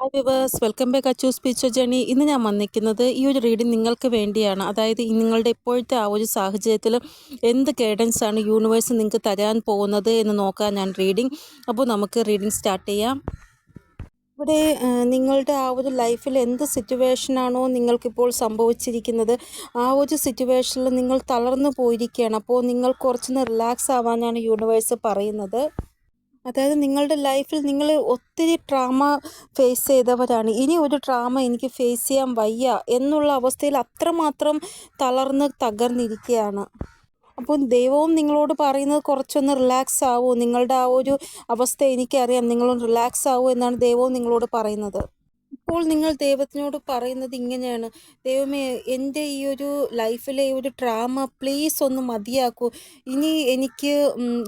Hi viewers welcome back Achu സ്പീച്ചർ journey ഇന്ന് ഞാൻ വന്നിരിക്കുന്നത് ഈ ഒരു റീഡിങ് നിങ്ങൾക്ക് വേണ്ടിയാണ്. അതായത് നിങ്ങളുടെ ഇപ്പോഴത്തെ ആ ഒരു സാഹചര്യത്തിൽ എന്ത് ഗൈഡൻസ് ആണ് യൂണിവേഴ്സ് നിങ്ങൾക്ക് തരാൻ പോകുന്നത് എന്ന് നോക്കാൻ ഞാൻ റീഡിങ് അപ്പോൾ നമുക്ക് റീഡിങ് സ്റ്റാർട്ട് ചെയ്യാം. ഇവിടെ നിങ്ങളുടെ ആ ഒരു ലൈഫിൽ എന്ത് സിറ്റുവേഷനാണോ നിങ്ങൾക്കിപ്പോൾ സംഭവിച്ചിരിക്കുന്നത് ആ ഒരു സിറ്റുവേഷനിൽ നിങ്ങൾ തളർന്നു പോയിരിക്കുകയാണ്. അപ്പോൾ നിങ്ങൾ കുറച്ചൊന്ന് റിലാക്സ് ആവാനാണ് യൂണിവേഴ്സ് പറയുന്നത്. അതായത് നിങ്ങളുടെ ലൈഫിൽ നിങ്ങൾ ഒത്തിരി ട്രാമ ഫേസ് ചെയ്തവരാണ്. ഇനി ഒരു ട്രാമ എനിക്ക് ഫേസ് ചെയ്യാൻ വയ്യ എന്നുള്ള അവസ്ഥയിൽ അത്രമാത്രം തളർന്ന് തകർന്നിരിക്കുകയാണ് അപ്പോൾ ദൈവവും നിങ്ങളോട് പറയുന്നത് കുറച്ചൊന്ന് റിലാക്സ് ആവൂ. നിങ്ങളുടെ ആ ഒരു അവസ്ഥ എനിക്കറിയാം. നിങ്ങളൊന്ന് റിലാക്സ് ആവൂ എന്നാണ് ദൈവവും നിങ്ങളോട് പറയുന്നത്. ഇപ്പോൾ നിങ്ങൾ ദൈവത്തിനോട് പറയുന്നത് ഇങ്ങനെയാണ്. ദൈവമേ എന്റെ ഈ ഒരു ലൈഫിലെ ഈ ഒരു ട്രാമ പ്ലീസ് ഒന്ന് മതിയാക്കൂ. ഇനി എനിക്ക്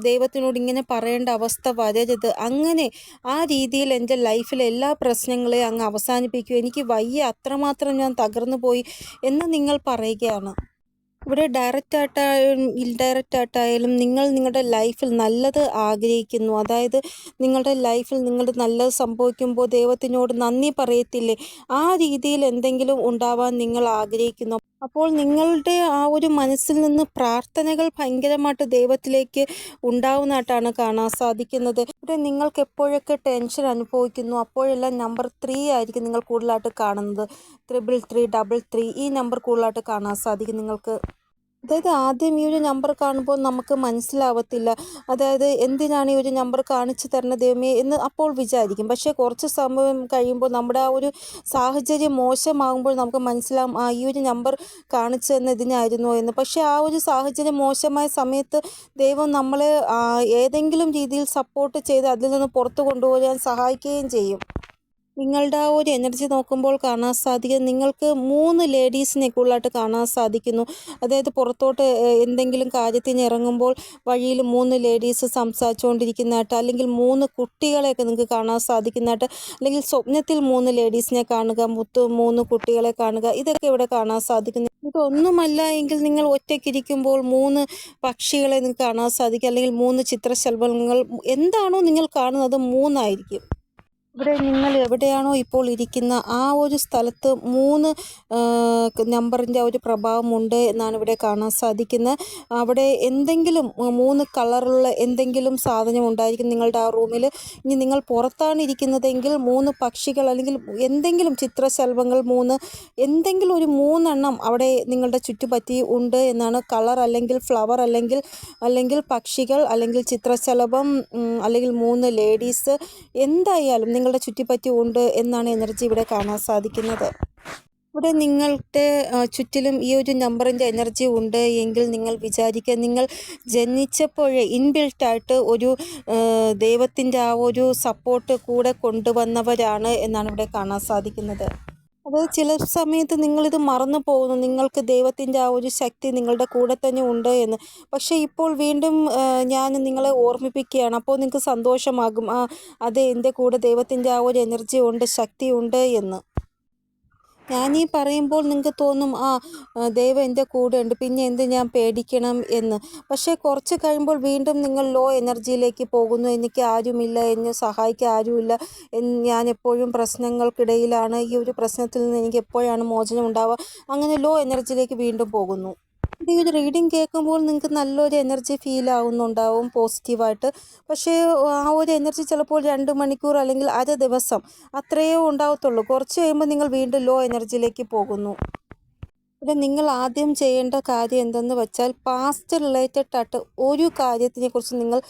ദൈവത്തിനോട് ഇങ്ങനെ പറയേണ്ട അവസ്ഥ വരരുത്. അങ്ങനെ ആ രീതിയിൽ എന്റെ ലൈഫിലെ എല്ലാ പ്രശ്നങ്ങളെയും അങ്ങ് അവസാനിപ്പിക്കൂ. എനിക്ക് വയ്യ. അത്രമാത്രം ഞാൻ തകർന്നു പോയി എന്ന് നിങ്ങൾ പറയുകയാണ്. ഇവിടെ ഡയറക്റ്റ് ആയിട്ടായാലും ഇൻഡയറക്റ്റ് ആയിട്ടായാലും നിങ്ങൾ നിങ്ങളുടെ ലൈഫിൽ നല്ലത് ആഗ്രഹിക്കുന്നു. അതായത് നിങ്ങളുടെ ലൈഫിൽ നിങ്ങൾ നല്ലത് സംഭവിക്കുമ്പോൾ ദൈവത്തിനോട് നന്ദി പറയത്തില്ലേ? ആ രീതിയിൽ എന്തെങ്കിലും ഉണ്ടാവാൻ നിങ്ങൾ ആഗ്രഹിക്കുന്നു. അപ്പോൾ നിങ്ങളുടെ ആ ഒരു മനസ്സിൽ നിന്ന് പ്രാർത്ഥനകൾ ഭയങ്കരമായിട്ട് ദൈവത്തിലേക്ക് ഉണ്ടാവുന്നതായിട്ടാണ് കാണാൻ സാധിക്കുന്നത്. ഇവിടെ നിങ്ങൾക്ക് എപ്പോഴൊക്കെ ടെൻഷൻ അനുഭവിക്കുന്നു അപ്പോഴെല്ലാം നമ്പർ ത്രീ ആയിരിക്കും നിങ്ങൾ കൂടുതലായിട്ട് കാണുന്നത്. ത്രിബിൾ ത്രീ ഡബിൾ ത്രീ ഈ നമ്പർ കൂടുതലായിട്ട് കാണാൻ സാധിക്കും നിങ്ങൾക്ക്. അതായത് ആദ്യം ഈ ഒരു നമ്പർ കാണുമ്പോൾ നമുക്ക് മനസ്സിലാവത്തില്ല. അതായത് എന്തിനാണ് ഈ ഒരു നമ്പർ കാണിച്ചു തരണ ദൈവമേ എന്ന് അപ്പോൾ വിചാരിക്കും. പക്ഷേ കുറച്ച് സമയം കഴിയുമ്പോൾ നമ്മുടെ ആ ഒരു സാഹചര്യം മോശമാകുമ്പോൾ നമുക്ക് മനസ്സിലാവും ആ ഈ ഒരു നമ്പർ കാണിച്ചു തന്നതിനായിരുന്നു എന്ന്. പക്ഷേ ആ ഒരു സാഹചര്യം മോശമായ സമയത്ത് ദൈവം നമ്മളെ ഏതെങ്കിലും രീതിയിൽ സപ്പോർട്ട് ചെയ്ത് അതിൽ നിന്ന് പുറത്തു കൊണ്ടുപോകാൻ സഹായിക്കുകയും ചെയ്യും. നിങ്ങളുടെ ആ ഒരു എനർജി നോക്കുമ്പോൾ കാണാൻ സാധിക്കും. നിങ്ങൾക്ക് മൂന്ന് ലേഡീസിനെ കൂടുതലായിട്ട് കാണാൻ സാധിക്കുന്നു. അതായത് പുറത്തോട്ട് എന്തെങ്കിലും കാര്യത്തിന് ഇറങ്ങുമ്പോൾ വഴിയിൽ മൂന്ന് ലേഡീസ് സംസാരിച്ചുകൊണ്ടിരിക്കുന്നതായിട്ട് അല്ലെങ്കിൽ മൂന്ന് കുട്ടികളെയൊക്കെ നിങ്ങൾക്ക് കാണാൻ സാധിക്കുന്നതായിട്ട് അല്ലെങ്കിൽ സ്വപ്നത്തിൽ മൂന്ന് ലേഡീസിനെ കാണുക മുത്ത് മൂന്ന് കുട്ടികളെ കാണുക ഇതൊക്കെ ഇവിടെ കാണാൻ സാധിക്കുന്നു. ഇതൊന്നുമല്ല എങ്കിൽ നിങ്ങൾ ഒറ്റയ്ക്കിരിക്കുമ്പോൾ മൂന്ന് പക്ഷികളെ നിങ്ങൾക്ക് കാണാൻ സാധിക്കും. അല്ലെങ്കിൽ മൂന്ന് ചിത്രശലഭങ്ങൾ എന്താണോ നിങ്ങൾ കാണുന്നത് മൂന്നായിരിക്കും. ഇവിടെ നിങ്ങൾ എവിടെയാണോ ഇപ്പോൾ ഇരിക്കുന്ന ആ ഒരു സ്ഥലത്ത് മൂന്ന് നമ്പറിന്റെ ഒരു പ്രഭാവമുണ്ട് എന്നാണ് ഇവിടെ കാണാൻ സാധിക്കുന്നത്. അവിടെ എന്തെങ്കിലും മൂന്ന് കളറുള്ള എന്തെങ്കിലും സാധനം ഉണ്ടായിരിക്കും നിങ്ങളുടെ ആ റൂമിൽ. ഇനി നിങ്ങൾ പുറത്താണ് ഇരിക്കുന്നതെങ്കിൽ മൂന്ന് പക്ഷികൾ അല്ലെങ്കിൽ എന്തെങ്കിലും ചിത്രശലഭങ്ങൾ മൂന്ന് എന്തെങ്കിലും ഒരു മൂന്നെണ്ണം അവിടെ നിങ്ങളുടെ ചുറ്റുപറ്റി ഉണ്ട് എന്നാണ്. കളർ അല്ലെങ്കിൽ ഫ്ലവർ അല്ലെങ്കിൽ അല്ലെങ്കിൽ പക്ഷികൾ അല്ലെങ്കിൽ ചിത്രശലഭം അല്ലെങ്കിൽ മൂന്ന് ലേഡീസ്. എന്തായാലും നിങ്ങളുടെ ചുറ്റിപ്പറ്റി ഉണ്ട് എന്നാണ് എനർജി ഇവിടെ കാണാൻ സാധിക്കുന്നത്. ഇവിടെ നിങ്ങളുടെ ചുറ്റിലും ഈ ഒരു നമ്പറിന്റെ എനർജി ഉണ്ട് എങ്കിൽ നിങ്ങൾ വിചാരിക്കുക നിങ്ങൾ ജനിച്ചപ്പോഴേ ഇൻബിൽട്ടായിട്ട് ഒരു ദൈവത്തിന്റെ ആ ഒരു സപ്പോർട്ട് കൂടെ കൊണ്ടുവന്നവരാണ് എന്നാണ് ഇവിടെ കാണാൻ സാധിക്കുന്നത്. അതായത് ചില സമയത്ത് നിങ്ങളിത് മറന്നു പോകുന്നു. നിങ്ങൾക്ക് ദൈവത്തിന്റെ ആ ഒരു ശക്തി നിങ്ങളുടെ കൂടെ തന്നെ ഉണ്ട് എന്ന്. പക്ഷേ ഇപ്പോൾ വീണ്ടും ഞാൻ നിങ്ങളെ ഓർമ്മിപ്പിക്കുകയാണ്. അപ്പോൾ നിങ്ങൾക്ക് സന്തോഷമാകും. ആ അതെ എന്റെ കൂടെ ദൈവത്തിന്റെ ആ ഒരു എനർജി ഉണ്ട് ശക്തി ഉണ്ട് എന്ന്. ഞാൻ ഈ പറയുമ്പോൾ നിങ്ങൾക്ക് തോന്നും ആ ദൈവം എന്റെ കൂടെ ഉണ്ട് പിന്നെ എന്ത് ഞാൻ പേടിക്കണം എന്ന്? പക്ഷേ കുറച്ച് കഴിയുമ്പോൾ വീണ്ടും നിങ്ങൾ ലോ എനർജിയിലേക്ക് പോകുന്നു എനിക്ക് ആരുമില്ല എന്നെ സഹായിക്കാൻ ആരുമില്ല ഞാൻ എപ്പോഴും പ്രശ്നങ്ങൾക്കിടയിലാണ് ഈ ഒരു പ്രശ്നത്തിൽ നിന്ന് എനിക്ക് എപ്പോഴാണ് മോചനം ഉണ്ടാവുക അങ്ങനെ ലോ എനർജിയിലേക്ക് വീണ്ടും പോകുന്നു. ഈ ഒരു റീഡിങ് കേൾക്കുമ്പോൾ നിങ്ങൾക്ക് നല്ലൊരു എനർജി ഫീൽ ആവുന്നുണ്ടാവും പോസിറ്റീവായിട്ട് പക്ഷേ ആ ഒരു എനർജി ചിലപ്പോൾ രണ്ട് മണിക്കൂർ അല്ലെങ്കിൽ അര ദിവസം അത്രയേ ഉണ്ടാവത്തുള്ളൂ. കുറച്ച് കഴിയുമ്പോൾ നിങ്ങൾ വീണ്ടും ലോ എനർജിയിലേക്ക് പോകുന്നു. പിന്നെ നിങ്ങൾ ആദ്യം ചെയ്യേണ്ട കാര്യം എന്തെന്ന് വെച്ചാൽ പാസ്റ്റ് റിലേറ്റഡ് ആയിട്ട് ഒരു കാര്യത്തിനെ കുറിച്ച് നിങ്ങൾ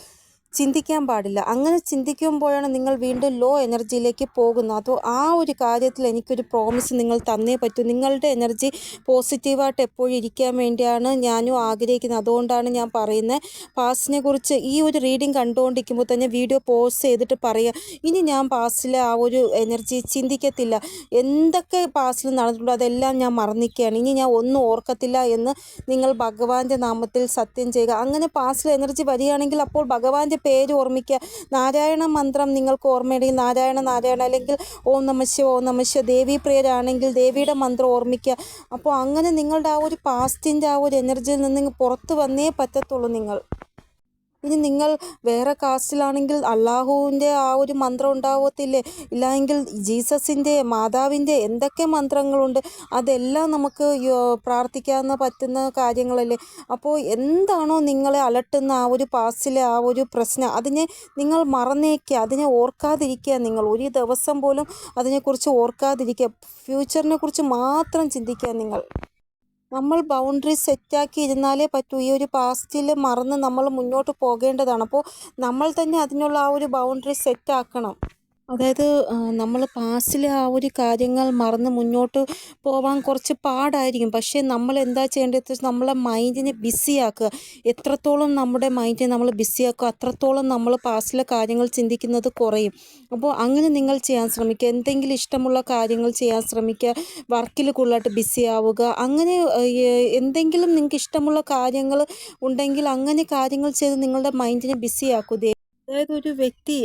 ചിന്തിക്കാൻ പാടില്ല. അങ്ങനെ ചിന്തിക്കുമ്പോഴാണ് നിങ്ങൾ വീണ്ടും ലോ എനർജിയിലേക്ക് പോകുന്നത്. അതോ ആ ഒരു കാര്യത്തിൽ എനിക്കൊരു പ്രോമിസ് നിങ്ങൾ തന്നേ പറ്റൂ. നിങ്ങളുടെ എനർജി പോസിറ്റീവായിട്ട് എപ്പോഴും ഇരിക്കാൻ വേണ്ടിയാണ് ഞാനും ആഗ്രഹിക്കുന്നത്. അതുകൊണ്ടാണ് ഞാൻ പറയുന്നത് പാസ്റ്റിനെ കുറിച്ച് ഈ ഒരു റീഡിങ് കണ്ടുകൊണ്ടിരിക്കുമ്പോൾ തന്നെ വീഡിയോ പോസ് ചെയ്തിട്ട് പറയുക ഇനി ഞാൻ പാസ്റ്റിലെ ആ ഒരു എനർജി ചിന്തിക്കത്തില്ല. എന്തൊക്കെ പാസ്റ്റിൽ നടന്നിട്ടുണ്ടോ അതെല്ലാം ഞാൻ മറന്നിക്കുകയാണ് ഇനി ഞാൻ ഒന്നും ഓർക്കത്തില്ല എന്ന് നിങ്ങൾ ഭഗവാന്റെ നാമത്തിൽ സത്യം ചെയ്യുക. അങ്ങനെ പാസ്റ്റിൽ എനർജി വരികയാണെങ്കിൽ അപ്പോൾ ഭഗവാന്റെ പേര് ഓർമ്മിക്കുക. നാരായണ മന്ത്രം നിങ്ങൾക്ക് ഓർമ്മയുണ്ടെങ്കിൽ നാരായണ നാരായണ അല്ലെങ്കിൽ ഓം നമശിവ ഓം നമശിവ ദേവി പ്രിയരാണെങ്കിൽ ദേവിയുടെ മന്ത്രം ഓർമ്മിക്കുക. അപ്പോൾ അങ്ങനെ നിങ്ങളുടെ ആ ഒരു പാസ്റ്റിന്റെ ആ ഒരു എനർജിയിൽ നിന്ന് പുറത്ത് വന്നേ പറ്റത്തുള്ളൂ നിങ്ങൾ. ഇനി നിങ്ങൾ വേറെ കാസ്റ്റിലാണെങ്കിൽ അള്ളാഹുവിന്റെ ആ ഒരു മന്ത്രം ഉണ്ടാവത്തില്ലേ? ഇല്ലായെങ്കിൽ ജീസസിന്റെ മാതാവിന്റെ എന്തൊക്കെ മന്ത്രങ്ങളുണ്ട്? അതെല്ലാം നമുക്ക് പ്രാർത്ഥിക്കാൻ പറ്റുന്ന കാര്യങ്ങളല്ലേ? അപ്പോൾ എന്താണോ നിങ്ങളെ അലട്ടുന്ന ആ ഒരു പാസ്റ്റിലെ ആ ഒരു പ്രശ്നം. അതിനെ നിങ്ങൾ മറന്നേക്കുക അതിനെ ഓർക്കാതിരിക്കുക നിങ്ങൾ. ഒരു ദിവസം പോലും അതിനെക്കുറിച്ച് ഓർക്കാതിരിക്കുക. ഫ്യൂച്ചറിനെ കുറിച്ച് മാത്രം ചിന്തിക്കുക നിങ്ങൾ. നമ്മൾ ബൗണ്ടറി സെറ്റാക്കി ഇരുന്നാലേ പറ്റൂ. ഈ ഒരു പാസ്റ്റിൽ മറന്ന് നമ്മൾ മുന്നോട്ട് പോകേണ്ടതാണ്. അപ്പോൾ നമ്മൾ തന്നെ അതിനുള്ള ആ ഒരു ബൗണ്ടറി സെറ്റാക്കണം അതായത് നമ്മൾ പാസ്റ്റിലെ ആ ഒരു കാര്യങ്ങൾ മറന്ന് മുന്നോട്ട് പോവാൻ കുറച്ച് പാടായിരിക്കും. പക്ഷേ നമ്മൾ എന്താ ചെയ്യേണ്ടത്? നമ്മളെ മൈൻഡിനെ ബിസിയാക്കുക. എത്രത്തോളം നമ്മുടെ മൈൻഡിനെ നമ്മൾ ബിസിയാക്കുക അത്രത്തോളം നമ്മൾ പാസ്റ്റിലെ കാര്യങ്ങൾ ചിന്തിക്കുന്നത് കുറയും. അപ്പോൾ അങ്ങനെ നിങ്ങൾ ചെയ്യാൻ ശ്രമിക്കുക. എന്തെങ്കിലും ഇഷ്ടമുള്ള കാര്യങ്ങൾ ചെയ്യാൻ ശ്രമിക്കുക. വർക്കിൽ കൂടുതലായിട്ട് ബിസി ആവുക അങ്ങനെ എന്തെങ്കിലും നിങ്ങൾക്ക് ഇഷ്ടമുള്ള കാര്യങ്ങൾ ഉണ്ടെങ്കിൽ അങ്ങനെ കാര്യങ്ങൾ ചെയ്ത് നിങ്ങളുടെ മൈൻഡിനെ ബിസിയാക്കുക. അതായത് ഒരു വ്യക്തി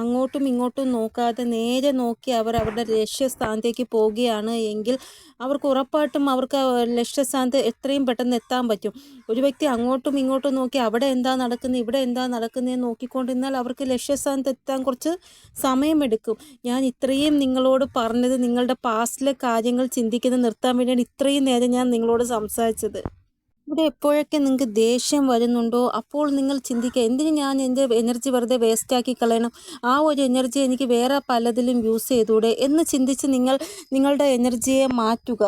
അങ്ങോട്ടും ഇങ്ങോട്ടും നോക്കാതെ നേരെ നോക്കി അവർ അവരുടെ ലക്ഷ്യസ്ഥാനത്തേക്ക് പോവുകയാണ് എങ്കിൽ അവർക്ക് ഉറപ്പായിട്ടും അവർക്ക് ലക്ഷ്യസ്ഥാനത്ത് എത്രയും പെട്ടെന്ന് എത്താൻ പറ്റും. ഒരു വ്യക്തി അങ്ങോട്ടും ഇങ്ങോട്ടും നോക്കി അവിടെ എന്താ നടക്കുന്നത് ഇവിടെ എന്താ നടക്കുന്നത് നോക്കിക്കൊണ്ടിരുന്നാൽ അവർക്ക് ലക്ഷ്യസ്ഥാനത്ത് എത്താൻ കുറച്ച് സമയമെടുക്കും. ഞാൻ ഇത്രയും നിങ്ങളോട് പറഞ്ഞത് നിങ്ങളുടെ പാസ്റ്റിലെ കാര്യങ്ങൾ ചിന്തിക്കുന്നത് നിർത്താൻ വേണ്ടിയാണ് ഇത്രയും നേരം ഞാൻ നിങ്ങളോട് സംസാരിച്ചത്. ഇവിടെ എപ്പോഴൊക്കെ നിങ്ങൾക്ക് ദേഷ്യം വരുന്നുണ്ടോ? അപ്പോൾ നിങ്ങൾ ചിന്തിക്കുക എന്തിനു ഞാൻ എന്റെ എനർജി വെറുതെ വേസ്റ്റാക്കി കളയണം? ആ ഒരു എനർജി എനിക്ക് വേറെ പലതിലും യൂസ് ചെയ്തൂടെ എന്ന് ചിന്തിച്ച് നിങ്ങൾ നിങ്ങളുടെ എനർജിയെ മാറ്റുക.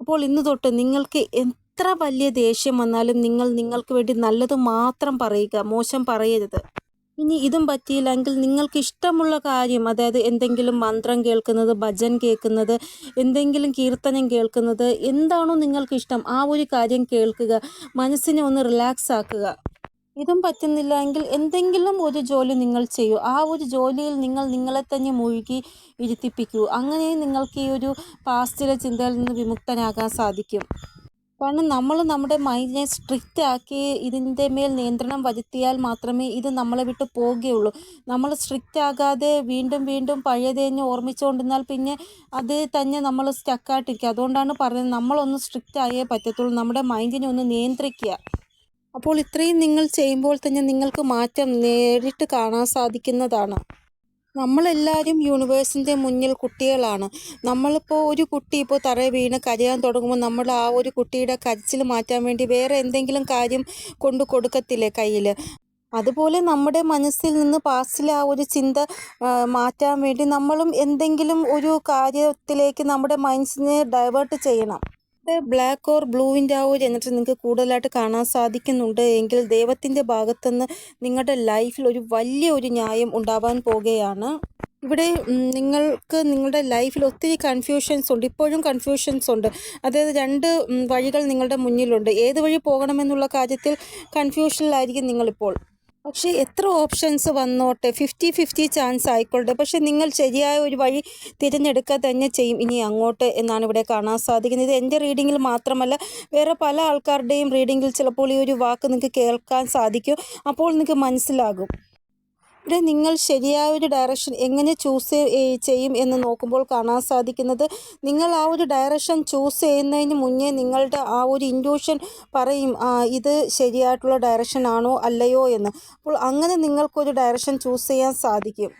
അപ്പോൾ ഇന്ന് തൊട്ട് നിങ്ങൾക്ക് എത്ര വലിയ ദേഷ്യം വന്നാലും നിങ്ങൾ നിങ്ങൾക്ക് വേണ്ടി നല്ലത് മാത്രം പറയുക മോശം പറയരുത്. ഇനി ഇതും പറ്റിയില്ലെങ്കിൽ നിങ്ങൾക്ക് ഇഷ്ടമുള്ള കാര്യം അതായത് എന്തെങ്കിലും മന്ത്രം കേൾക്കുന്നത് ഭജൻ കേൾക്കുന്നത് എന്തെങ്കിലും കീർത്തനം കേൾക്കുന്നത് എന്താണോ നിങ്ങൾക്ക് ഇഷ്ടം ആ ഒരു കാര്യം കേൾക്കുക. മനസ്സിനെ ഒന്ന് റിലാക്സ് ആക്കുക. ഇതും പറ്റുന്നില്ല എങ്കിൽ എന്തെങ്കിലും ഒരു ജോലി നിങ്ങൾ ചെയ്യൂ. ആ ഒരു ജോലിയിൽ നിങ്ങൾ നിങ്ങളെ തന്നെ മുഴുകി ഇരുത്തിപ്പിക്കൂ. അങ്ങനെ നിങ്ങൾക്ക് ഈ ഒരു പാസ്റ്റിലെ ചിന്തയിൽ നിന്ന് വിമുക്തനാകാൻ സാധിക്കും. കാരണം നമ്മൾ നമ്മുടെ മൈൻഡിനെ സ്ട്രിക്റ്റ് ആക്കി ഇതിന്റെ മേൽ നിയന്ത്രണം വരുത്തിയാൽ മാത്രമേ ഇത് നമ്മളെ വിട്ട് പോവുകയുള്ളൂ നമ്മൾ സ്ട്രിക്റ്റ് ആകാതെ വീണ്ടും വീണ്ടും പഴയതേഞ്ഞ് ഓർമ്മിച്ചുകൊണ്ടിരുന്നാൽ പിന്നെ അത് തന്നെ നമ്മൾ സ്റ്റക്കായിട്ടിരിക്കുക അതുകൊണ്ടാണ് പറയുന്നത് നമ്മളൊന്ന് സ്ട്രിക്റ്റ് ആയേ പറ്റത്തുള്ളൂ. നമ്മുടെ മൈൻഡിനെ ഒന്ന് നിയന്ത്രിക്കുക. അപ്പോൾ ഇത്രയും നിങ്ങൾ ചെയ്യുമ്പോൾ തന്നെ നിങ്ങൾക്ക് മാറ്റം നേരിട്ട് കാണാൻ സാധിക്കുന്നതാണ്. നമ്മളെല്ലാവരും യൂണിവേഴ്സിന്റെ മുന്നിൽ കുട്ടികളാണ്. നമ്മളിപ്പോൾ ഒരു കുട്ടി ഇപ്പോൾ തറ വീണ് കരയാൻ തുടങ്ങുമ്പോൾ നമ്മൾ ആ ഒരു കുട്ടിയുടെ കരച്ചിൽ മാറ്റാൻ വേണ്ടി വേറെ എന്തെങ്കിലും കാര്യം കൊണ്ട് കൊടുക്കത്തില്ലേ കയ്യിൽ അതുപോലെ നമ്മുടെ മനസ്സിൽ നിന്ന് പാസ്റ്റിലെ ആ ഒരു ചിന്ത മാറ്റാൻ വേണ്ടി നമ്മളും എന്തെങ്കിലും ഒരു കാര്യത്തിലേക്ക് നമ്മുടെ മൈൻഡ്സിനെ ഡൈവേർട്ട് ചെയ്യണം. ബ്ലാക്ക് ഓർ ബ്ലൂവിന്റെ ആ ഒരു എനർജി നിങ്ങൾക്ക് കൂടുതലായിട്ട് കാണാൻ സാധിക്കുന്നുണ്ട്. എങ്കിൽ ദൈവത്തിന്റെ ഭാഗത്തുനിന്ന് നിങ്ങളുടെ ലൈഫിൽ ഒരു വലിയ ഒരു ന്യായം ഉണ്ടാവാൻ പോകുകയാണ്. ഇവിടെ നിങ്ങൾക്ക് നിങ്ങളുടെ ലൈഫിൽ ഒത്തിരി കൺഫ്യൂഷൻസ് ഉണ്ട്. ഇപ്പോഴും കൺഫ്യൂഷൻസ് ഉണ്ട്. അതായത് രണ്ട് വഴികൾ നിങ്ങളുടെ മുന്നിലുണ്ട്. ഏത് വഴി പോകണമെന്നുള്ള കാര്യത്തിൽ കൺഫ്യൂഷനിലായിരിക്കും നിങ്ങളിപ്പോൾ. പക്ഷേ എത്ര ഓപ്ഷൻസ് വന്നോട്ടെ? ഫിഫ്റ്റി ഫിഫ്റ്റി ചാൻസ് ആയിക്കോട്ടെ. പക്ഷേ നിങ്ങൾ ശരിയായ ഒരു വഴി തിരഞ്ഞെടുക്കുക തന്നെ ചെയ്യും ഇനി അങ്ങോട്ട് എന്നാണ് ഇവിടെ കാണാൻ സാധിക്കുന്നത്. ഇത് എന്റെ റീഡിങ്ങിൽ മാത്രമല്ല വേറെ പല ആൾക്കാരുടെയും റീഡിങ്ങിൽ ചിലപ്പോൾ ഈ ഒരു വാക്ക് നിങ്ങൾക്ക് കേൾക്കാൻ സാധിക്കും. അപ്പോൾ നിങ്ങൾക്ക് മനസ്സിലാകും. ഇവിടെ നിങ്ങൾ ശരിയായ ഒരു ഡയറക്ഷൻ എങ്ങനെ ചൂസ് ചെയ്യും എന്ന് നോക്കുമ്പോൾ കാണാൻ സാധിക്കുന്നത് നിങ്ങൾ ആ ഒരു ഡയറക്ഷൻ ചൂസ് ചെയ്യുന്നതിന് മുന്നേ നിങ്ങളുടെ ആ ഒരു ഇൻഡ്യൂഷൻ പറയും ഇത് ശരിയായിട്ടുള്ള ഡയറക്ഷൻ ആണോ അല്ലയോ എന്ന്. അപ്പോൾ അങ്ങനെ നിങ്ങൾക്കൊരു ഡയറക്ഷൻ ചൂസ് ചെയ്യാൻ സാധിക്കും.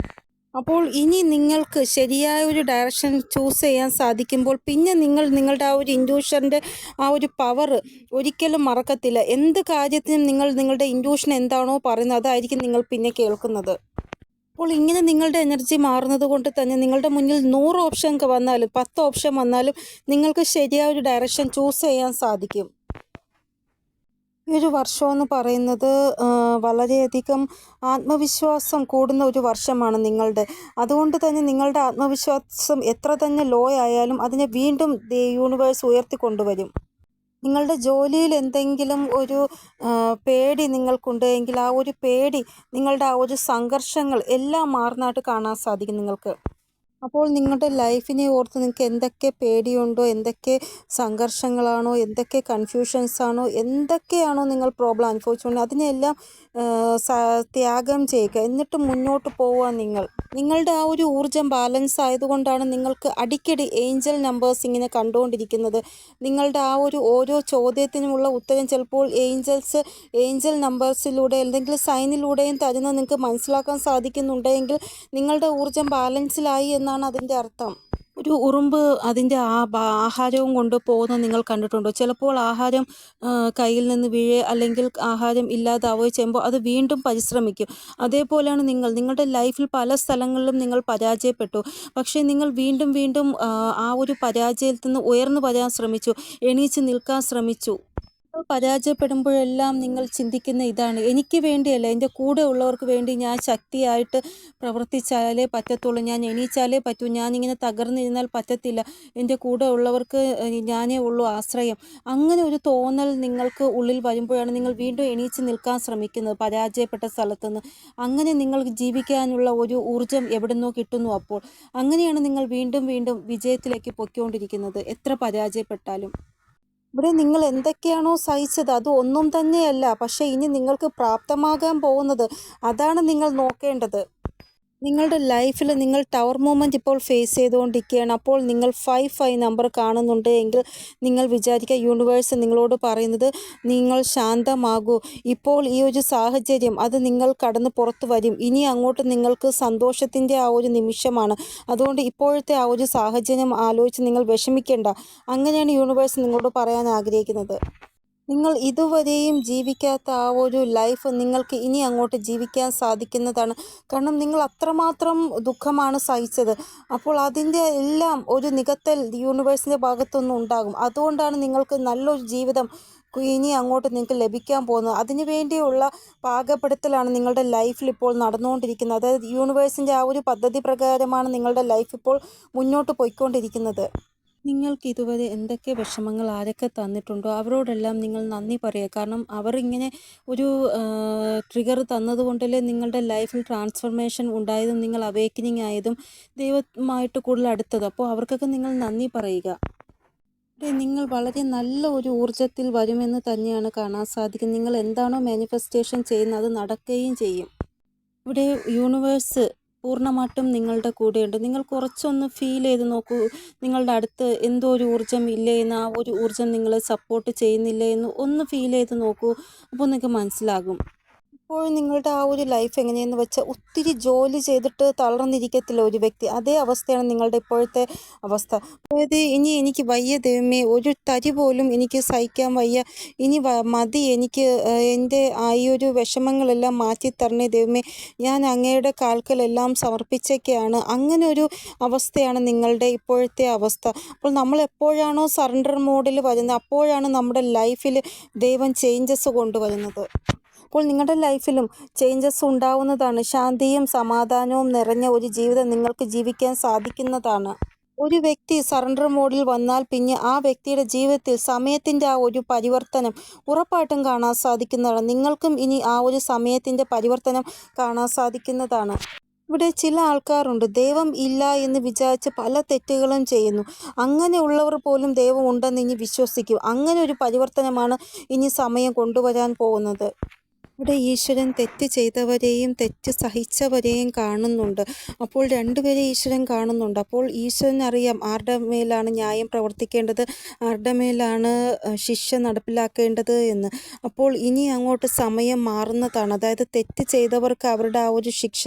അപ്പോൾ ഇനി നിങ്ങൾക്ക് ശരിയായ ഒരു ഡയറക്ഷൻ ചൂസ് ചെയ്യാൻ സാധിക്കുമ്പോൾ പിന്നെ നിങ്ങൾ നിങ്ങളുടെ ആ ഒരു ഇൻഡ്യൂഷന്റെ ആ ഒരു പവർ ഒരിക്കലും മറക്കത്തില്ല. എന്ത് കാര്യത്തിനും നിങ്ങൾ നിങ്ങളുടെ ഇൻഡ്യൂഷൻ എന്താണോ പറയുന്നത് അതായിരിക്കും നിങ്ങൾ പിന്നെ കേൾക്കുന്നത്. അപ്പോൾ ഇങ്ങനെ നിങ്ങളുടെ എനർജി മാറുന്നത് കൊണ്ട് തന്നെ നിങ്ങളുടെ മുന്നിൽ നൂറ് ഓപ്ഷൻ വന്നാലും പത്ത് ഓപ്ഷൻ വന്നാലും നിങ്ങൾക്ക് ശരിയായ ഒരു ഡയറക്ഷൻ ചൂസ് ചെയ്യാൻ സാധിക്കും. ഈ ഒരു വർഷം എന്ന് പറയുന്നത് വളരെയധികം ആത്മവിശ്വാസം കൂടുന്ന ഒരു വർഷമാണ് നിങ്ങളുടെ. അതുകൊണ്ട് തന്നെ നിങ്ങളുടെ ആത്മവിശ്വാസം എത്ര തന്നെ ലോ ആയാലും അതിനെ വീണ്ടും യൂണിവേഴ്സ് ഉയർത്തിക്കൊണ്ടുവരും. നിങ്ങളുടെ ജോലിയിൽ എന്തെങ്കിലും ഒരു പേടി നിങ്ങൾക്കുണ്ട് എങ്കിൽ ആ ഒരു പേടി നിങ്ങളുടെ ആ ഒരു സംഘർഷങ്ങൾ എല്ലാം മാറുന്നതായിട്ട് കാണാൻ സാധിക്കും നിങ്ങൾക്ക്. അപ്പോൾ നിങ്ങളുടെ ലൈഫിനെ ഓർത്ത് നിങ്ങൾക്ക് എന്തൊക്കെ പേടിയുണ്ടോ എന്തൊക്കെ സംഘർഷങ്ങളാണോ എന്തൊക്കെ കൺഫ്യൂഷൻസ് ആണോ എന്തൊക്കെയാണോ നിങ്ങൾ പ്രോബ്ലം അനുഭവിച്ചുകൊണ്ട് അതിനെല്ലാം ത്യാഗം ചെയ്യുക. എന്നിട്ട് മുന്നോട്ട് പോവുക നിങ്ങൾ. നിങ്ങളുടെ ആ ഒരു ഊർജം ബാലൻസ് ആയതുകൊണ്ടാണ് നിങ്ങൾക്ക് അടിക്കടി ഏഞ്ചൽ നമ്പേഴ്സ് ഇങ്ങനെ കണ്ടുകൊണ്ടിരിക്കുന്നത്. നിങ്ങളുടെ ആ ഒരു ഓരോ ചോദ്യത്തിനുമുള്ള ഉത്തരം ചിലപ്പോൾ ഏഞ്ചൽസ് ഏഞ്ചൽ നമ്പേഴ്സിലൂടെ അല്ലെങ്കിൽ സൈനിലൂടെയും തരുന്നത് നിങ്ങൾക്ക് മനസ്സിലാക്കാൻ സാധിക്കുന്നുണ്ടെങ്കിൽ നിങ്ങളുടെ ഊർജം ബാലൻസിലായി എന്നാണ് അതിന്റെ അർത്ഥം. ഒരു ഉറുമ്പ് അതിന്റെ ആ ആഹാരവും കൊണ്ട് പോകുന്നത് നിങ്ങൾ കണ്ടിട്ടുണ്ടോ? ചിലപ്പോൾ ആഹാരം കയ്യിൽ നിന്ന് വീഴെ അല്ലെങ്കിൽ ആഹാരം ഇല്ലാതാവുകയോ ചെയ്യുമ്പോൾ അത് വീണ്ടും പരിശ്രമിക്കും. അതേപോലെയാണ് നിങ്ങൾ നിങ്ങളുടെ ലൈഫിൽ പല സ്ഥലങ്ങളിലും നിങ്ങൾ പരാജയപ്പെട്ടു. പക്ഷേ നിങ്ങൾ വീണ്ടും വീണ്ടും ആ, ഒരു പരാജയത്തിൽ നിന്ന് ഉയർന്നു വരാൻ ശ്രമിച്ചു എണീച്ച് നിൽക്കാൻ ശ്രമിച്ചു. പരാജയപ്പെടുമ്പോഴെല്ലാം നിങ്ങൾ ചിന്തിക്കുന്ന ഇതാണ്. എനിക്ക് വേണ്ടിയല്ല എന്റെ കൂടെ ഉള്ളവർക്ക് വേണ്ടി ഞാൻ ശക്തിയായിട്ട് പ്രവർത്തിച്ചാലേ പറ്റത്തുള്ളൂ. ഞാൻ എണീച്ചാലേ പറ്റൂ. ഞാനിങ്ങനെ തകർന്നിരുന്നാൽ പറ്റത്തില്ല. എന്റെ കൂടെ ഉള്ളവർക്ക് ഞാനേ ഉള്ളൂ ആശ്രയം. അങ്ങനെ ഒരു തോന്നൽ നിങ്ങൾക്ക് ഉള്ളിൽ വരുമ്പോഴാണ് നിങ്ങൾ വീണ്ടും എണീച്ച് നിൽക്കാൻ ശ്രമിക്കുന്നത് പരാജയപ്പെട്ട സ്ഥലത്തുനിന്ന്. അങ്ങനെ നിങ്ങൾക്ക് ജീവിക്കാനുള്ള ഒരു ഊർജം എവിടെ നിന്നോ കിട്ടുന്നു അപ്പോൾ. അങ്ങനെയാണ് നിങ്ങൾ വീണ്ടും വീണ്ടും വിജയത്തിലേക്ക് പൊയ്ക്കൊണ്ടിരിക്കുന്നത്. എത്ര പരാജയപ്പെട്ടാലും. ഇവിടെ നിങ്ങൾ എന്തൊക്കെയാണോ സഹിച്ചത് അത് ഒന്നും തന്നെയല്ല. പക്ഷേ ഇനി നിങ്ങൾക്ക് പ്രാപ്തമാകാൻ പോകുന്നത് അതാണ് നിങ്ങൾ നോക്കേണ്ടത്. നിങ്ങളുടെ ലൈഫിൽ നിങ്ങൾ ടവർ മൂവ്മെന്റ് ഇപ്പോൾ ഫേസ് ചെയ്തുകൊണ്ടിരിക്കുകയാണ്. അപ്പോൾ നിങ്ങൾ ഫൈവ് ഫൈവ് നമ്പർ കാണുന്നുണ്ട് എങ്കിൽ നിങ്ങൾ വിചാരിക്കുക യൂണിവേഴ്സ് നിങ്ങളോട് പറയുന്നത് നിങ്ങൾ ശാന്തമാകൂ. ഇപ്പോൾ ഈ ഒരു സാഹചര്യം അത് നിങ്ങൾ കടന്ന് പുറത്ത് വരും. ഇനി അങ്ങോട്ട് നിങ്ങൾക്ക് സന്തോഷത്തിന്റെ ആ ഒരു നിമിഷമാണ്. അതുകൊണ്ട് ഇപ്പോഴത്തെ ആ ഒരു സാഹചര്യം ആലോചിച്ച് നിങ്ങൾ വിഷമിക്കേണ്ട. അങ്ങനെയാണ് യൂണിവേഴ്സ് നിങ്ങളോട് പറയാൻ ആഗ്രഹിക്കുന്നത്. നിങ്ങൾ ഇതുവരെയും ജീവിക്കാത്ത ആ ഒരു ലൈഫ് നിങ്ങൾക്ക് ഇനി അങ്ങോട്ട് ജീവിക്കാൻ സാധിക്കുന്നതാണ്. കാരണം നിങ്ങൾ അത്രമാത്രം ദുഃഖമാണ് സഹിച്ചത്. അപ്പോൾ അതിന്റെ എല്ലാം ഒരു നികത്തൽ യൂണിവേഴ്സിന്റെ ഭാഗത്തൊന്നും ഉണ്ടാകും. അതുകൊണ്ടാണ് നിങ്ങൾക്ക് നല്ലൊരു ജീവിതം ഇനി അങ്ങോട്ട് നിങ്ങൾക്ക് ലഭിക്കാൻ പോകുന്നത്. അതിനു വേണ്ടിയുള്ള പാകപ്പെടുത്തലാണ് നിങ്ങളുടെ ലൈഫിൽ ഇപ്പോൾ നടന്നുകൊണ്ടിരിക്കുന്നത്. അതായത് യൂണിവേഴ്സിന്റെ ആ ഒരു പദ്ധതി പ്രകാരമാണ് നിങ്ങളുടെ ലൈഫ് ഇപ്പോൾ മുന്നോട്ട് പോയിക്കൊണ്ടിരിക്കുന്നത്. നിങ്ങൾക്ക് ഇതുവരെ എന്തൊക്കെ വിഷമങ്ങൾ ആരൊക്കെ തന്നിട്ടുണ്ടോ അവരോടെല്ലാം നിങ്ങൾ നന്ദി പറയുക. കാരണം അവർ ഇങ്ങനെ ഒരു ട്രിഗർ തന്നതുകൊണ്ടല്ലേ നിങ്ങളുടെ ലൈഫിൽ ട്രാൻസ്ഫർമേഷൻ ഉണ്ടായതും നിങ്ങൾ അവേക്കനിങ് ആയതും ദൈവമായിട്ട് കൂടുതൽ അടുത്തത്. അപ്പോൾ അവർക്കൊക്കെ നിങ്ങൾ നന്ദി പറയുക. നിങ്ങൾ വളരെ നല്ല ഒരു ഊർജത്തിൽ വരുമെന്ന് തന്നെയാണ് കാണാൻ സാധിക്കുന്നത്. നിങ്ങൾ എന്താണോ മാനിഫെസ്റ്റേഷൻ ചെയ്യുന്നത് അത് നടക്കുകയും ചെയ്യും. ഇവിടെ യൂണിവേഴ്സ് പൂർണമായിട്ടും നിങ്ങളുടെ കൂടെയുണ്ട്. നിങ്ങൾ കുറച്ചൊന്ന് ഫീൽ ചെയ്ത് നോക്കൂ. നിങ്ങളുടെ അടുത്ത് എന്തോ ഒരു ഊർജം ഇല്ലേ എന്ന് ആ ഒരു ഊർജം നിങ്ങളെ സപ്പോർട്ട് ചെയ്യുന്നില്ലേ എന്ന് ഒന്ന് ഫീൽ ചെയ്ത് നോക്കൂ. അപ്പോൾ നിങ്ങൾക്ക് മനസ്സിലാകും. ഇപ്പോൾ നിങ്ങളുടെ ആ ഒരു ലൈഫ് എങ്ങനെയെന്ന് വെച്ചാൽ ഒത്തിരി ജോലി ചെയ്തിട്ട് തളർന്നിരിക്കത്തില്ല ഒരു വ്യക്തി. അതേ അവസ്ഥയാണ് നിങ്ങളുടെ ഇപ്പോഴത്തെ അവസ്ഥ. അതായത് ഇനി എനിക്ക് വയ്യ ദൈവമേ ഒരു തരി പോലും എനിക്ക് സഹിക്കാൻ വയ്യ. ഇനി മതി എനിക്ക് എന്റെ ഈ ഒരു വിഷമങ്ങളെല്ലാം മാറ്റി തരണേ ദൈവമേ. ഞാൻ അങ്ങയുടെ കാൽക്കലെല്ലാം സമർപ്പിച്ചൊക്കെയാണ്. അങ്ങനെ ഒരു അവസ്ഥയാണ് നിങ്ങളുടെ ഇപ്പോഴത്തെ അവസ്ഥ. അപ്പോൾ നമ്മൾ എപ്പോഴാണോ സറണ്ടർ മോഡിൽ വരുന്നത് അപ്പോഴാണ് നമ്മുടെ ലൈഫിൽ ദൈവം ചേഞ്ചസ് കൊണ്ടുവരുന്നത്. അപ്പോൾ നിങ്ങളുടെ ലൈഫിലും ചേഞ്ചസ് ഉണ്ടാവുന്നതാണ്. ശാന്തിയും സമാധാനവും നിറഞ്ഞ ഒരു ജീവിതം നിങ്ങൾക്ക് ജീവിക്കാൻ സാധിക്കുന്നതാണ്. ഒരു വ്യക്തി സറണ്ടർ മോഡിൽ വന്നാൽ പിന്നെ ആ വ്യക്തിയുടെ ജീവിതത്തിൽ സമയത്തിന്റെ ആ ഒരു പരിവർത്തനം ഉറപ്പായിട്ടും കാണാൻ സാധിക്കുന്നതാണ്. നിങ്ങൾക്കും ഇനി ആ ഒരു സമയത്തിന്റെ പരിവർത്തനം കാണാൻ സാധിക്കുന്നതാണ്. ഇവിടെ ചില ആൾക്കാരുണ്ട്. ദൈവം ഇല്ല എന്ന് വിചാരിച്ച് പല തെറ്റുകളും ചെയ്യുന്നു. അങ്ങനെ ഉള്ളവർ പോലും ദൈവം ഉണ്ടെന്ന് ഇനി വിശ്വസിക്കും. അങ്ങനെ ഒരു പരിവർത്തനമാണ് ഇനി സമയം കൊണ്ടുവരാൻ പോകുന്നത്. ഇവിടെ ഈശ്വരൻ തെറ്റ് ചെയ്തവരെയും തെറ്റ് സഹിച്ചവരെയും കാണുന്നുണ്ട്. അപ്പോൾ രണ്ടുപേരെ ഈശ്വരൻ കാണുന്നുണ്ട്. അപ്പോൾ ഈശ്വരൻ അറിയാം ആരുടെ മേലാണ് ന്യായം പ്രവർത്തിക്കേണ്ടത് ആരുടെ മേലാണ് ശിക്ഷ നടപ്പിലാക്കേണ്ടത് എന്ന്. അപ്പോൾ ഇനി അങ്ങോട്ട് സമയം മാറുന്നതാണ്. അതായത് തെറ്റ് ചെയ്തവർക്ക് അവരുടെ ആ ഒരു ശിക്ഷ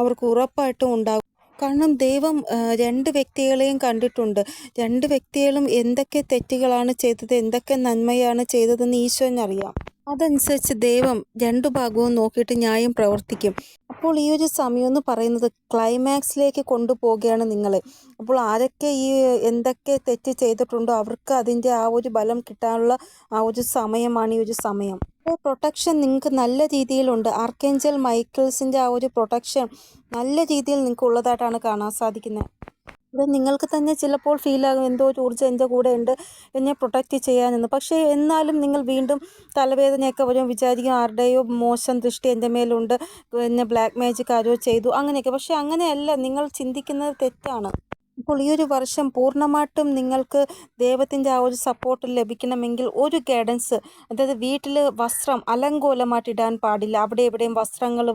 അവർക്ക് ഉറപ്പായിട്ടും ഉണ്ടാകും. കാരണം ദൈവം രണ്ട് വ്യക്തികളെയും കണ്ടിട്ടുണ്ട്. രണ്ട് വ്യക്തികളും എന്തൊക്കെ തെറ്റുകളാണ് ചെയ്തത് എന്തൊക്കെ നന്മയാണ് ചെയ്തതെന്ന് ഈശ്വരൻ അറിയാം അതനുസരിച്ച് ദൈവം രണ്ടു ഭാഗവും നോക്കിയിട്ട് ന്യായം പ്രവർത്തിക്കും. അപ്പോൾ ഈ ഒരു സമയം എന്ന് പറയുന്നത് ക്ലൈമാക്സിലേക്ക് കൊണ്ടുപോവുകയാണ് നിങ്ങൾ അപ്പോൾ ആരൊക്കെ ഈ എന്തൊക്കെ തെറ്റ് ചെയ്തിട്ടുണ്ടോ അവർക്ക് അതിന്റെ ആ ഒരു ബലം കിട്ടാനുള്ള ആ ഒരു സമയമാണ് ഈ ഒരു സമയം. അപ്പോൾ പ്രൊട്ടക്ഷൻ നിങ്ങൾക്ക് നല്ല രീതിയിലുണ്ട്. ആർക്കേഞ്ചൽ മൈക്കിൾസിന്റെ ആ ഒരു പ്രൊട്ടക്ഷൻ നല്ല രീതിയിൽ നിങ്ങൾക്ക് ഉള്ളതായിട്ടാണ് കാണാൻ സാധിക്കുന്നത്. ഇത് നിങ്ങൾക്ക് തന്നെ ചിലപ്പോൾ ഫീലാകും എന്തോ ഊർജം എന്റെ കൂടെ ഉണ്ട് എന്നെ പ്രൊട്ടക്റ്റ് ചെയ്യാനെന്ന്. പക്ഷേ എന്നാലും നിങ്ങൾ വീണ്ടും തലവേദനയൊക്കെ വരും വിചാരിക്കും ആരുടെയോ മോശം ദൃഷ്ടി എന്റെ മേലുണ്ട് എന്നെ ബ്ലാക്ക് മാജിക് ആരോ ചെയ്തു അങ്ങനെയൊക്കെ. പക്ഷേ അങ്ങനെയല്ല നിങ്ങൾ ചിന്തിക്കുന്നത് തെറ്റാണ്. അപ്പോൾ ഈ ഒരു വർഷം പൂർണമായിട്ടും നിങ്ങൾക്ക് ദൈവത്തിന്റെ ആ ഒരു സപ്പോർട്ട് ലഭിക്കണമെങ്കിൽ ഒരു ഗൈഡൻസ് അതായത് വീട്ടിൽ വസ്ത്രം അലങ്കോലമായിട്ട് ഇടാൻ പാടില്ല. അവിടെ എവിടെയും വസ്ത്രങ്ങൾ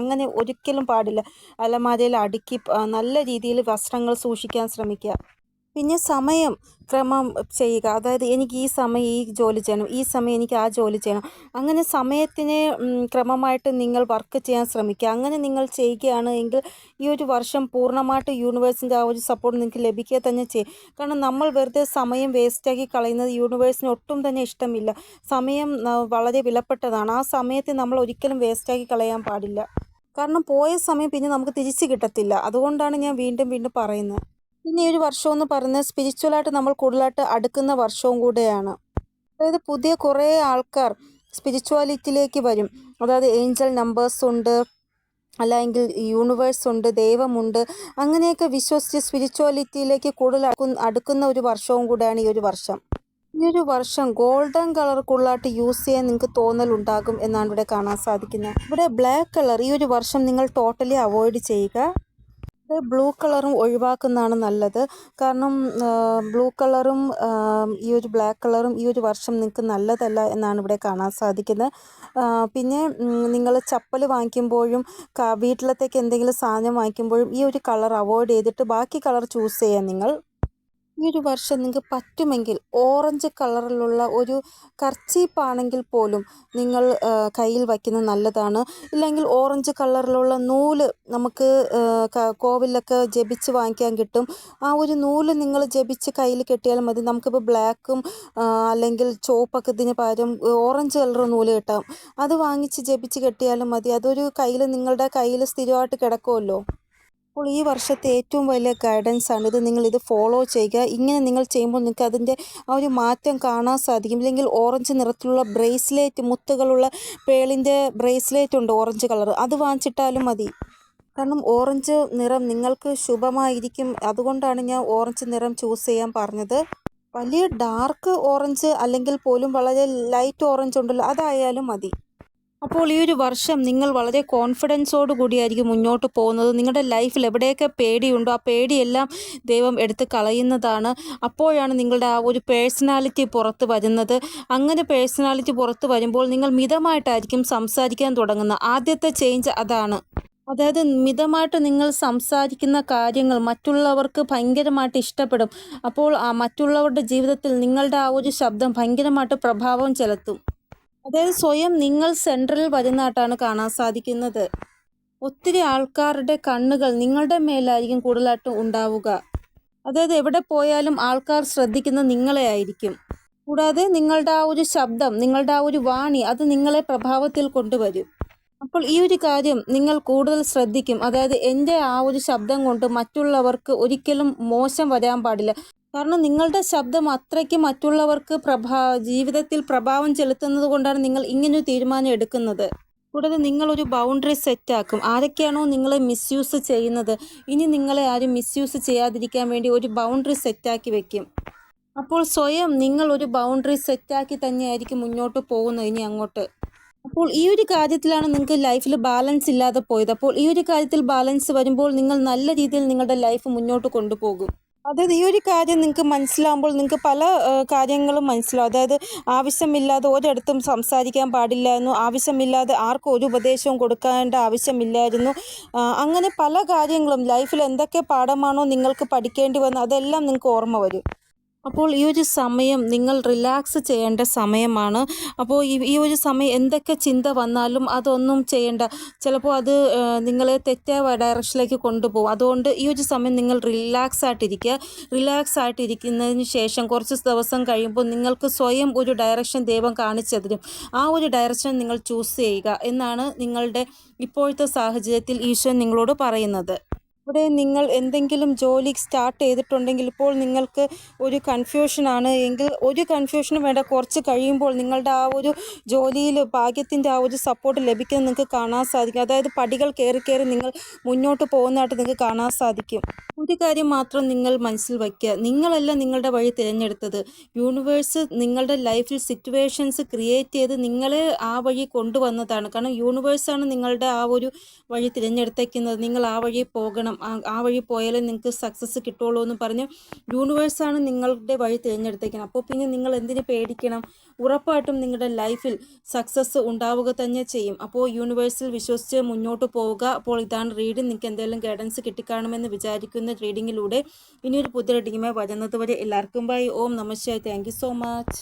അങ്ങനെ ഒരിക്കലും പാടില്ല. അലമാരയിൽ അടുക്കി നല്ല രീതിയിൽ വസ്ത്രങ്ങൾ സൂക്ഷിക്കാൻ ശ്രമിക്കുക. പിന്നെ സമയം ക്രമം ചെയ്യുക. അതായത് എനിക്ക് ഈ സമയം ഈ ജോലി ചെയ്യണം ഈ സമയം എനിക്ക് ആ ജോലി ചെയ്യണം. അങ്ങനെ സമയത്തിനെ ക്രമമായിട്ട് നിങ്ങൾ വർക്ക് ചെയ്യാൻ ശ്രമിക്കുക. അങ്ങനെ നിങ്ങൾ ചെയ്യുകയാണ് എങ്കിൽ ഈ ഒരു വർഷം പൂർണമായിട്ട് യൂണിവേഴ്സിന്റെ ആ ഒരു സപ്പോർട്ട് നിങ്ങൾക്ക് ലഭിക്കുക തന്നെ ചെയ്യും. കാരണം നമ്മൾ വെറുതെ സമയം വേസ്റ്റാക്കി കളയുന്നത് യൂണിവേഴ്സിന് ഒട്ടും തന്നെ ഇഷ്ടമില്ല. സമയം വളരെ വിലപ്പെട്ടതാണ്. ആ സമയത്തെ നമ്മൾ ഒരിക്കലും വേസ്റ്റാക്കി കളയാൻ പാടില്ല. കാരണം പോയ സമയം പിന്നെ നമുക്ക് തിരിച്ച് കിട്ടത്തില്ല. അതുകൊണ്ടാണ് ഞാൻ വീണ്ടും വീണ്ടും പറയുന്നത്. പിന്നെ ഈ ഒരു വർഷം എന്ന് പറയുന്നത് സ്പിരിച്വലായിട്ട് നമ്മൾ കൂടുതലായിട്ട് അടുക്കുന്ന വർഷവും കൂടെയാണ്. അതായത് പുതിയ കുറേ ആൾക്കാർ സ്പിരിച്വാലിറ്റിയിലേക്ക് വരും. അതായത് ഏഞ്ചൽ നമ്പേഴ്സ് ഉണ്ട് അല്ലെങ്കിൽ യൂണിവേഴ്സ് ഉണ്ട് ദൈവമുണ്ട് അങ്ങനെയൊക്കെ വിശ്വസിച്ച് സ്പിരിച്വാലിറ്റിയിലേക്ക് കൂടുതൽ അടുക്കുന്ന ഒരു വർഷവും കൂടെയാണ് ഈ ഒരു വർഷം. ഈ ഒരു വർഷം ഗോൾഡൻ കളർ കൂടുതലായിട്ട് യൂസ് ചെയ്യാൻ നിങ്ങൾക്ക് തോന്നലുണ്ടാകും എന്നാണ് ഇവിടെ കാണാൻ സാധിക്കുന്നത്. ഇവിടെ ബ്ലാക്ക് കളർ ഈ ഒരു വർഷം നിങ്ങൾ ടോട്ടലി അവോയ്ഡ് ചെയ്യുക. ബ്ലൂ കളറും ഒഴിവാക്കുന്നതാണ് നല്ലത്. കാരണം ബ്ലൂ കളറും ഈ ഒരു ബ്ലാക്ക് കളറും ഈ ഒരു വർഷം നിങ്ങൾക്ക് നല്ലതല്ല എന്നാണ് ഇവിടെ കാണാൻ സാധിക്കുന്നത്. പിന്നെ നിങ്ങൾ ചപ്പൽ വാങ്ങിക്കുമ്പോഴും വീട്ടിലത്തേക്ക് എന്തെങ്കിലും സാധനം വാങ്ങിക്കുമ്പോഴും ഈ ഒരു കളർ അവോയ്ഡ് ചെയ്തിട്ട് ബാക്കി കളർ ചൂസ് ചെയ്യാം നിങ്ങൾ ഈ ഒരു വർഷം നിങ്ങൾക്ക് പറ്റുമെങ്കിൽ ഓറഞ്ച് കളറിലുള്ള ഒരു കർച്ചീപ്പാണെങ്കിൽ പോലും നിങ്ങൾ കയ്യിൽ വയ്ക്കുന്നത് നല്ലതാണ്. ഇല്ലെങ്കിൽ ഓറഞ്ച് കളറിലുള്ള നൂൽ നമുക്ക് കോവിലൊക്കെ ജപിച്ച് വാങ്ങിക്കാൻ കിട്ടും. ആ ഒരു നൂൽ നിങ്ങൾ ജപിച്ച് കയ്യിൽ കെട്ടിയാൽ മതി. നമുക്കിപ്പോൾ ബ്ലാക്കും അല്ലെങ്കിൽ ചുവപ്പൊക്കെ ഇതിന് പകരം ഓറഞ്ച് കളർ നൂൽ കിട്ടാം. അത് വാങ്ങിച്ച് ജപിച്ച് കെട്ടിയാലും മതി. അതൊരു കയ്യിൽ നിങ്ങളുടെ കയ്യിൽ സ്ഥിരമായിട്ട് കിടക്കുമല്ലോ. അപ്പോൾ ഈ വർഷത്തെ ഏറ്റവും വലിയ ഗൈഡൻസ് ആണ്. ഇത് നിങ്ങൾ ഇത് ഫോളോ ചെയ്യുക. ഇങ്ങനെ നിങ്ങൾ ചെയ്യുമ്പോൾ നിങ്ങൾക്ക് അതിന്റെ ആ ഒരു മാറ്റം കാണാൻ സാധിക്കും. ഇല്ലെങ്കിൽ ഓറഞ്ച് നിറത്തിലുള്ള ബ്രേസ്ലെറ്റ് മുത്തുകളുള്ള പേളിന്റെ ബ്രേസ്ലെറ്റ് ഉണ്ട് ഓറഞ്ച് കളർ അത് വാങ്ങിച്ചിട്ടാലും മതി. കാരണം ഓറഞ്ച് നിറം നിങ്ങൾക്ക് ശുഭമായിരിക്കും. അതുകൊണ്ടാണ് ഞാൻ ഓറഞ്ച് നിറം ചൂസ് ചെയ്യാൻ പറഞ്ഞത്. വലിയ ഡാർക്ക് ഓറഞ്ച് അല്ലെങ്കിൽ പോലും വളരെ ലൈറ്റ് ഓറഞ്ച് ഉണ്ടല്ലോ അതായാലും മതി. അപ്പോൾ ഈ ഒരു വർഷം നിങ്ങൾ വളരെ കോൺഫിഡൻസോട് കൂടിയായിരിക്കും മുന്നോട്ട് പോകുന്നത്. നിങ്ങളുടെ ലൈഫിൽ എവിടെയൊക്കെ പേടിയുണ്ടോ ആ പേടിയെല്ലാം ദൈവം എടുത്ത് കളയുന്നതാണ്. അപ്പോഴാണ് നിങ്ങളുടെ ആ ഒരു പേഴ്സണാലിറ്റി പുറത്ത് വരുന്നത്. അങ്ങനെ പേഴ്സണാലിറ്റി പുറത്ത് വരുമ്പോൾ നിങ്ങൾ മിതമായിട്ടായിരിക്കും സംസാരിക്കാൻ തുടങ്ങുന്നത്. ആദ്യത്തെ ചേഞ്ച് അതാണ്. അതായത് മിതമായിട്ട് നിങ്ങൾ സംസാരിക്കുന്ന കാര്യങ്ങൾ മറ്റുള്ളവർക്ക് ഭയങ്കരമായിട്ട് ഇഷ്ടപ്പെടും. അപ്പോൾ മറ്റുള്ളവരുടെ ജീവിതത്തിൽ നിങ്ങളുടെ ആ ഒരു ശബ്ദം ഭയങ്കരമായിട്ട് പ്രഭാവം ചെലുത്തും. അതായത് സ്വയം നിങ്ങൾ സെൻട്രലിൽ വരുന്നതായിട്ടാണ് കാണാൻ സാധിക്കുന്നത്. ഒത്തിരി ആൾക്കാരുടെ കണ്ണുകൾ നിങ്ങളുടെ മേലായിരിക്കും കൂടുതലായിട്ടും ഉണ്ടാവുക. അതായത് എവിടെ പോയാലും ആൾക്കാർ ശ്രദ്ധിക്കുന്നത് നിങ്ങളെ ആയിരിക്കും. കൂടാതെ നിങ്ങളുടെ ആ ഒരു ശബ്ദം നിങ്ങളുടെ ആ ഒരു വാണി അത് നിങ്ങളെ പ്രഭാവത്തിൽ കൊണ്ടുവരും. അപ്പോൾ ഈ ഒരു കാര്യം നിങ്ങൾ കൂടുതൽ ശ്രദ്ധിക്കും. അതായത് എന്റെ ആ ഒരു ശബ്ദം കൊണ്ട് മറ്റുള്ളവർക്ക് ഒരിക്കലും മോശം വരാൻ പാടില്ല. കാരണം നിങ്ങളുടെ ശബ്ദം അത്രയ്ക്ക് മറ്റുള്ളവർക്ക് പ്രഭാ ജീവിതത്തിൽ പ്രഭാവം ചെലുത്തുന്നത് കൊണ്ടാണ് നിങ്ങൾ ഇങ്ങനൊരു തീരുമാനം എടുക്കുന്നത്. കൂടാതെ നിങ്ങളൊരു ബൗണ്ടറി സെറ്റാക്കും ആരൊക്കെയാണോ നിങ്ങളെ മിസ്യൂസ് ചെയ്യുന്നത്? ഇനി നിങ്ങളെ ആരും മിസ്യൂസ് ചെയ്യാതിരിക്കാൻ വേണ്ടി ഒരു ബൗണ്ടറി സെറ്റാക്കി വെക്കും. അപ്പോൾ സ്വയം നിങ്ങൾ ഒരു ബൗണ്ടറി സെറ്റാക്കി തന്നെയായിരിക്കും മുന്നോട്ട് പോകുന്നത് ഇനി അങ്ങോട്ട്. അപ്പോൾ ഈ ഒരു കാര്യത്തിലാണ് നിങ്ങൾക്ക് ലൈഫിൽ ബാലൻസ് ഇല്ലാതെ പോയത്. അപ്പോൾ ഈ ഒരു കാര്യത്തിൽ ബാലൻസ് വരുമ്പോൾ നിങ്ങൾ നല്ല രീതിയിൽ നിങ്ങളുടെ ലൈഫ് മുന്നോട്ട് കൊണ്ടുപോകും. അതായത് ഈ ഒരു കാര്യം നിങ്ങൾക്ക് മനസ്സിലാവുമ്പോൾ നിങ്ങൾക്ക് പല കാര്യങ്ങളും മനസ്സിലാവും. അതായത് ആവശ്യമില്ലാതെ ഒരിടത്തും സംസാരിക്കാൻ പാടില്ലായിരുന്നു. ആവശ്യമില്ലാതെ ആർക്കും ഒരു ഉപദേശവും കൊടുക്കേണ്ട ആവശ്യമില്ലായിരുന്നു. അങ്ങനെ പല കാര്യങ്ങളും ലൈഫിൽ എന്തൊക്കെ പാഠമാണോ നിങ്ങൾക്ക് പഠിക്കേണ്ടി വന്നത് അതെല്ലാം നിങ്ങൾക്ക് ഓർമ്മ വരും. അപ്പോൾ ഈ ഒരു സമയം നിങ്ങൾ റിലാക്സ് ചെയ്യേണ്ട സമയമാണ്. അപ്പോൾ ഈ ഈ ഒരു സമയം എന്തൊക്കെ ചിന്ത വന്നാലും അതൊന്നും ചെയ്യേണ്ട. ചിലപ്പോൾ അത് നിങ്ങളെ തെറ്റായ ഡയറക്ഷനിലേക്ക് കൊണ്ടുപോകും. അതുകൊണ്ട് ഈ ഒരു സമയം നിങ്ങൾ റിലാക്സ് ആയിട്ടിരിക്കുക. റിലാക്സ് ആയിട്ടിരിക്കുന്നതിന് ശേഷം കുറച്ച് ദിവസം കഴിയുമ്പോൾ നിങ്ങൾക്ക് സ്വയം ഒരു ഡയറക്ഷൻ ദൈവം കാണിച്ചു തരും. ആ ഒരു ഡയറക്ഷൻ നിങ്ങൾ ചൂസ് ചെയ്യുക എന്നാണ് നിങ്ങളുടെ ഇപ്പോഴത്തെ സാഹചര്യത്തിൽ ഈശ്വരൻ നിങ്ങളോട് പറയുന്നത്. ഇവിടെ നിങ്ങൾ എന്തെങ്കിലും ജോലി സ്റ്റാർട്ട് ചെയ്തിട്ടുണ്ടെങ്കിൽ ഇപ്പോൾ നിങ്ങൾക്ക് ഒരു കൺഫ്യൂഷനാണ് എങ്കിൽ ഒരു കൺഫ്യൂഷനും വേണ്ട. കുറച്ച് കഴിയുമ്പോൾ നിങ്ങളുടെ ആ ഒരു ജോലിയിൽ ഭാഗ്യത്തിന്റെ ആ ഒരു സപ്പോർട്ട് ലഭിക്കുന്നത് നിങ്ങൾക്ക് കാണാൻ സാധിക്കും. അതായത് പടികൾ കയറി കയറി നിങ്ങൾ മുന്നോട്ട് പോകുന്നതായിട്ട് നിങ്ങൾക്ക് കാണാൻ സാധിക്കും. ഒരു കാര്യം മാത്രം നിങ്ങൾ മനസ്സിൽ വയ്ക്കുക. നിങ്ങളല്ല നിങ്ങളുടെ വഴി തിരഞ്ഞെടുത്തത്. യൂണിവേഴ്സ് നിങ്ങളുടെ ലൈഫിൽ സിറ്റുവേഷൻസ് ക്രിയേറ്റ് ചെയ്ത് നിങ്ങളെ ആ വഴി കൊണ്ടുവന്നതാണ്. കാരണം യൂണിവേഴ്സാണ് നിങ്ങളുടെ ആ ഒരു വഴി തിരഞ്ഞെടുത്തേക്കുന്നത്. നിങ്ങൾ ആ വഴി പോകണം. ആ- വഴി പോയാലേ നിങ്ങൾക്ക് സക്സസ് കിട്ടുള്ളൂ എന്ന് പറഞ്ഞ് യൂണിവേഴ്സാണ് നിങ്ങളുടെ വഴി തിരഞ്ഞെടുത്തേക്കുന്നത് അപ്പോൾ പിന്നെ നിങ്ങൾ എന്തിനു പേടിക്കണം? ഉറപ്പായിട്ടും നിങ്ങളുടെ ലൈഫിൽ സക്സസ് ഉണ്ടാവുക തന്നെ ചെയ്യും. അപ്പോൾ യൂണിവേഴ്സിൽ വിശ്വസിച്ച് മുന്നോട്ട് പോവുക. അപ്പോൾ ഇതാണ് റീഡിംഗ് നിങ്ങൾക്ക് എന്തെങ്കിലും ഗൈഡൻസ് കിട്ടിക്കാണുമെന്ന് വിചാരിക്കുന്ന റീഡിങ്ങിലൂടെ ഇനിയൊരു പുതിയ റീഡിങ്ങുമായി വരുന്നത് വരെ എല്ലാവർക്കും ബൈ ഓം നമസ്കാരം താങ്ക് സോ മച്ച്